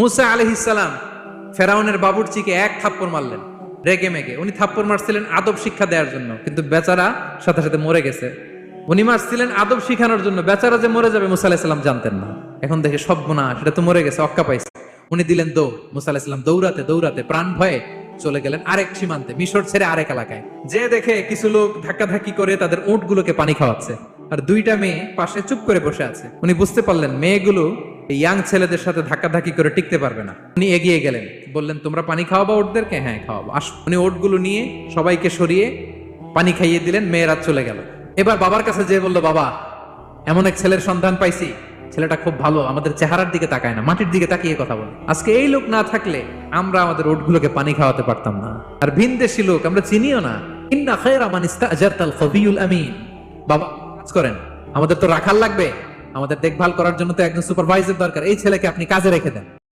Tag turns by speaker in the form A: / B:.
A: মুসা আলহিসাল্লাম ফেরাউনের বাবুরচিকে এক থাপ্পড় মারলেন, রেগে মেগে। উনি থাপ্পড় মারছিলেন আদব শিক্ষা দেওয়ার জন্য, কিন্তু বেচারা সাথে সাথে মরে গেছে। উনি মারছিলেন আদব শিখানোর জন্য, বেচারা যে মরে যাবে মুসা আলাহিসাল্লাম জানতেন না। এখন দেখে সব গুণা সেটা তো মরে গেছে, অক্কা পাইছে। উনি দিলেন দৌড়, মুসা আলাহিসাল্লাম দৌড়াতে দৌড়াতে প্রাণ ভয়ে চলে গেলেন আরেক সীমান্তে, মিশর ছেড়ে আরেক এলাকায়। যে দেখে কিছু লোক ধাক্কাধাক্কি করে তাদের উঁটগুলোকে পানি খাওয়াচ্ছে। আর দুইটা মেয়ে পাশে চুপ করে বসে আছে। উনি বুঝতে পারলেন, মেয়েগুলো ইয়াং ছেলেদের সাথে ধাক্কাধাক্কি করে টিকতে পারবে না। উনি এগিয়ে গেলেন, বললেন, তোমরা পানি খাওয়াবো ওটদেরকে? হ্যাঁ খাওয়াবো। আস। উনি ওটগুলো নিয়ে সবাইকে সরিয়ে পানি খাইয়ে দিলেন, মেয়েরা চলে গেল। এবার বাবার কাছে যেয়ে বলল, বাবা, এমন এক ছেলের সন্ধান পাইছি। ছেলেটা খুব ভালো, আমাদের চেহারার দিকে তাকায় না, মাটির দিকে তাকিয়ে কথা বলে। আজকে এই লোক না থাকলে আমরা আমাদের ওটগুলোকে পানি খাওয়াতে পারতাম না। আর ভিন ভিনদেশি লোক, আমরা চিনিও না। বাবা, কাজ করেন, আমাদের তো রাখাল লাগবে। আমাদের দেখভাল করার জন্য তো একজন সুপারভাইজার দরকার। এই ছেলেকে আপনি কাজে রেখে দেন।